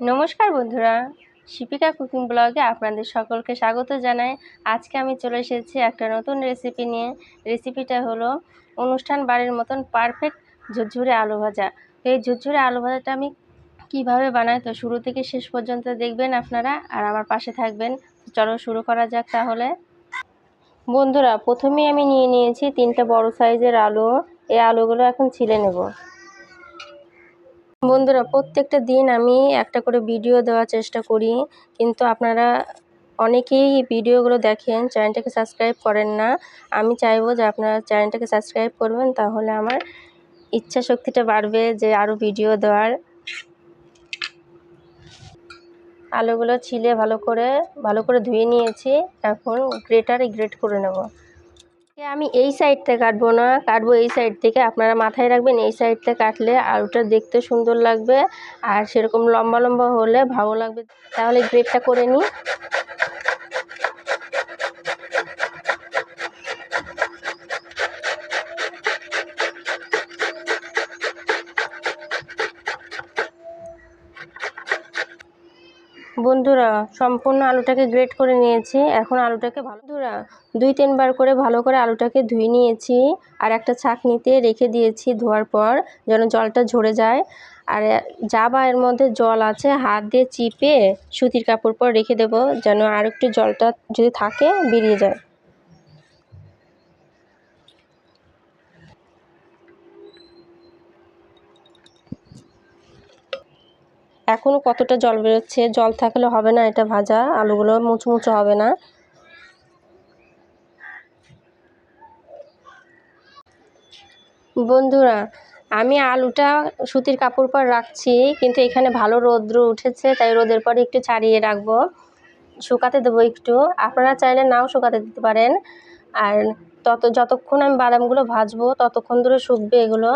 নমস্কার বন্ধুরা, শিপিকা কুকিং ব্লগে আপনাদের সকলকে স্বাগত জানাই। আজকে আমি চলে এসেছি একটা নতুন রেসিপি নিয়ে। রেসিপিটা হলো অনুষ্ঠান বাড়ির মতন পারফেক্ট ঝুরঝুরে আলু ভাজা। তো এই ঝুরঝুরে আলু ভাজাটা আমি কীভাবে বানাই তো শুরু থেকে শেষ পর্যন্ত দেখবেন আপনারা আর আমার পাশে থাকবেন। চলো শুরু করা যাক তাহলে। বন্ধুরা, প্রথমেই আমি নিয়ে নিয়েছি তিনটা বড় সাইজের আলু। এই আলুগুলো এখন ছিলে নেব। বন্ধুরা, প্রত্যেকটা দিন আমি একটা করে ভিডিও দেওয়ার চেষ্টা করি। কিন্তু আপনারা অনেকেই ভিডিওগুলো দেখেন চ্যানেলটাকে সাবস্ক্রাইব করেন না। আমি চাইব যে আপনারা চ্যানেলটাকে সাবস্ক্রাইব করবেন, তাহলে আমার ইচ্ছা শক্তিটা বাড়বে যে আরও ভিডিও দেওয়ার। আলুগুলো ছিলে ভালো করে ভালো করে ধুয়ে নিয়েছি। এখন গ্রেটারে গ্রেট করে নেব। আমি এই সাইড থেকে কাটবো না, কাটবো এই সাইড থেকে। আপনারা মাথায় রাখবেন, এই সাইড থেকে কাটলে আলুটা দেখতে সুন্দর লাগবে আর সেরকম লম্বা লম্বা হলে ভালো লাগবে। তাহলে গ্রেটটা করে নিই। বন্ধুরা, সম্পূর্ণ আলুটাকে গ্রেট করে নিয়েছি। এখন আলুটাকে ভালো বন্ধুরা, দুই তিনবার করে ভালো করে আলুটাকে ধুয়ে নিয়েছি আর একটা ছাঁকনিতে রেখে দিয়েছি ধোয়ার পর যেন জলটা ঝরে যায়। আর যা বা এর মধ্যে জল আছে, হাত দিয়ে চিপে সুতির কাপড় পর রেখে দেব যেন আর একটু জলটা যদি থাকে, বেরিয়ে যায়। এখনও কতটা জল বেরোচ্ছে? জল থাকলে হবে না এটা ভাজা, আলুগুলো মুচমুচো হবে না। বন্ধুরা, আমি আলুটা সুতির কাপড় পর রাখছি, কিন্তু এখানে ভালো রৌদ্র উঠেছে, তাই রোদের পরে একটু ছাড়িয়ে রাখব। শুকাতে দেবো একটু। আপনারা চাইলে নাও শুকাতে দিতে পারেন। আর তত, যতক্ষণ আমি বাদামগুলো ভাজবো, ততক্ষণ ধরে শুকবে এগুলো।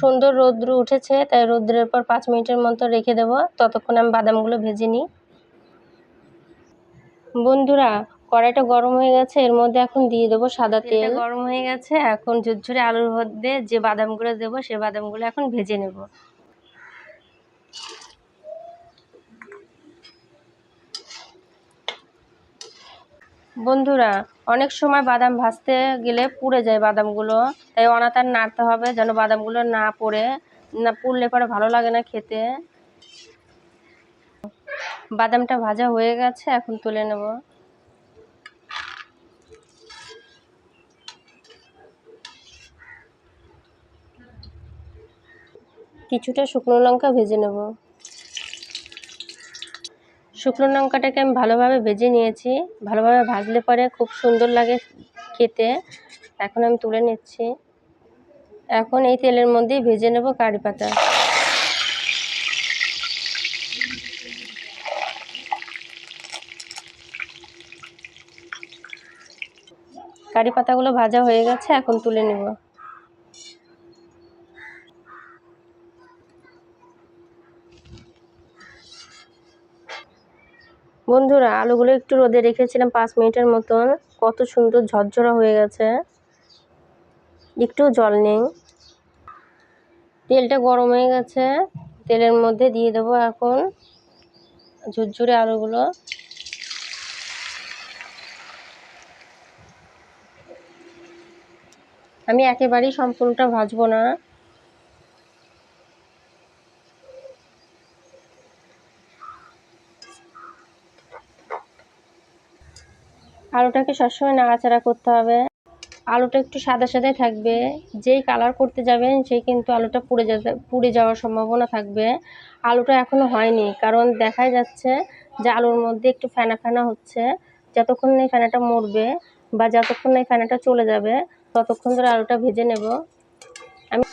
সুন্দর রৌদ্র উঠেছে তাই রৌদ্রের পর পাঁচ মিনিটের মতো রেখে দেব। ততক্ষণ আমি বাদামগুলো ভেজে নিই। বন্ধুরা কড়াইটা গরম হয়ে গেছে এর মধ্যে এখন দিয়ে দেবো সাদা তেল। গরম হয়ে গেছে এখন ঝুরঝুরে আলুর মধ্যে যে বাদামগুলো দেবো সে বাদামগুলো এখন ভেজে নেব। বন্ধুরা, অনেক সময় বাদাম ভাজতে গেলে পুড়ে যায় বাদামগুলো, তাই অনাতার নাড়তে হবে যেন বাদামগুলো না পড়ে, না পুড়লে পরে ভালো লাগে না খেতে। বাদামটা ভাজা হয়ে গেছে, এখন তুলে নেব। কিছুটা শুকনো লঙ্কা ভেজে নেব। শুকনো লঙ্কাটাকে আমি ভালোভাবে ভেজে নিয়েছি। ভালোভাবে ভাজলে পরে খুব সুন্দর লাগে খেতে। এখন আমি তুলে নিচ্ছি। এখন এই তেলের মধ্যেই ভেজে নেব কারি পাতা। কারি পাতাগুলো ভাজা হয়ে গেছে, এখন তুলে নেব। বন্ধুরা, আলুগুলো একটু রোদে রেখেছিলাম পাঁচ মিনিটের মতন। কত সুন্দর ঝরঝরা হয়ে গেছে। একটু জল নেই। তেলটা গরম হয়ে গেছে। তেলের মধ্যে দিয়ে দেবো এখন ঝুরঝুরে আলুগুলো। আমি একেবারেই সম্পূর্ণটা ভাজবো না। আলুটাকে সবসময় নাড়াচাড়া করতে হবে। আলুটা একটু সাদা সাদাই থাকবে। যেই কালার করতে যাবেন, সেই কিন্তু আলুটা পুড়ে যেতে, পুড়ে যাওয়ার সম্ভাবনা থাকবে। আলুটা এখনও হয়নি, কারণ দেখাই যাচ্ছে যে আলুর মধ্যে একটু ফেনা ফেনা হচ্ছে। যতক্ষণ না ফেনাটা মরবে বা যতক্ষণ না এই ফেনাটা চলে যাবে, ততক্ষণ ধরে আলুটা ভেজে নেব। আমি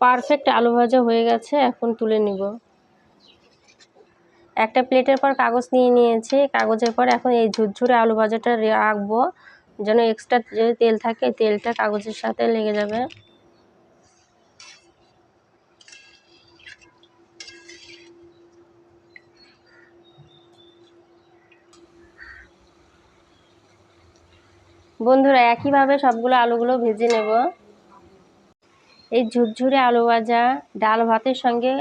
পারফেক্ট আলু ভাজা হয়ে গেছে, এখন তুলে নিব। একটা প্লেটের পর কাগজ নিয়ে নিয়েছি। কাগজের পর এখন এই ঝুরঝুরে আলু ভাজাটা রাখব যেন এক্সট্রা যে তেল থাকে তেলটা কাগজের সাথে লেগে যাবে। বন্ধুরা, একইভাবে সবগুলো আলুগুলো ভেজে নেব। এই ঝুরঝুরে আলু ভাজা, ডাল ভাতের সঙ্গে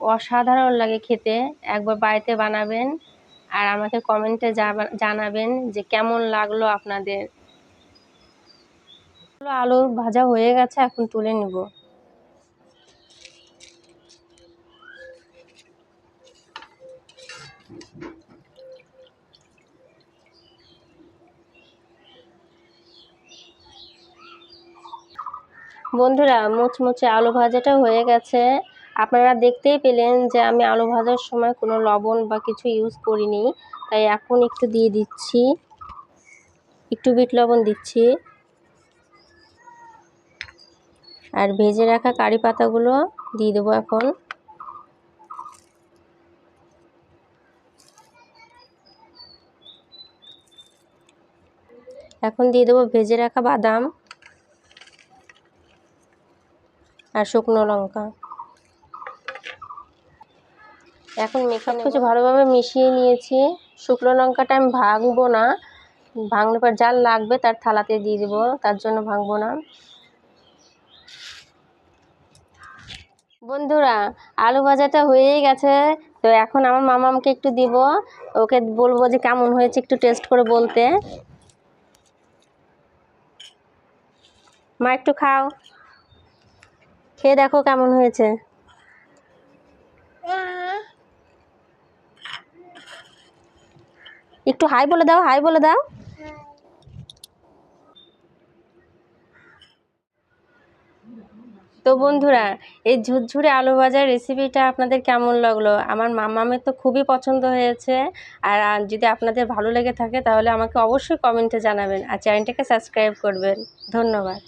অসাধারণ লাগে খেতে। একবার বাড়িতে বানাবেন আর আমাকে কমেন্টে জানাবেন যে কেমন লাগল আপনাদের। আলু ভাজা হয়ে গেছে, এখন তুলে নেব। বন্ধুরা, মুচমুচে আলু ভাজাটা হয়ে গেছে। আপনারা দেখতেই পেলেন যে আমি আলু ভাজার সময় কোনো লবণ বা কিছু ইউজ করিনি। তাই এখন একটু দিয়ে দিচ্ছি। একটু বিট লবণ দিচ্ছি। আর ভেজে রাখা কারি পাতাগুলো দিয়ে দেবো এখন। এখন দিয়ে দেবো ভেজে রাখা বাদাম আর শুকনো লঙ্কা। এখন সব কিছু ভালোভাবে মিশিয়ে নিয়েছি। শুকনো লঙ্কাটা আমি ভাঙবো না। ভাঙলে পর যার লাগবে তার থালাতে দিয়ে দেবো তার জন্য ভাঙবো না। বন্ধুরা আলু ভাজাটা হয়েই গেছে। তো এখন আমার মামামকে একটু দিব। ওকে বলব যে কেমন হয়েছে একটু টেস্ট করে বলতে। মা একটু খাও। খেয়ে দেখো কেমন হয়েছে। একটু হাই বলে দাও, হাই বলে দাও। তো বন্ধুরা, এই ঝুরঝুরে আলু ভাজার রেসিপিটা আপনাদের কেমন লাগল? আমার মামামের তো খুবই পছন্দ হয়েছে। আর যদি আপনাদের ভালো লেগে থাকে, তাহলে আমাকে অবশ্যই কমেন্টে জানাবেন। আর চ্যানেলটাকে সাবস্ক্রাইব করবেন। ধন্যবাদ।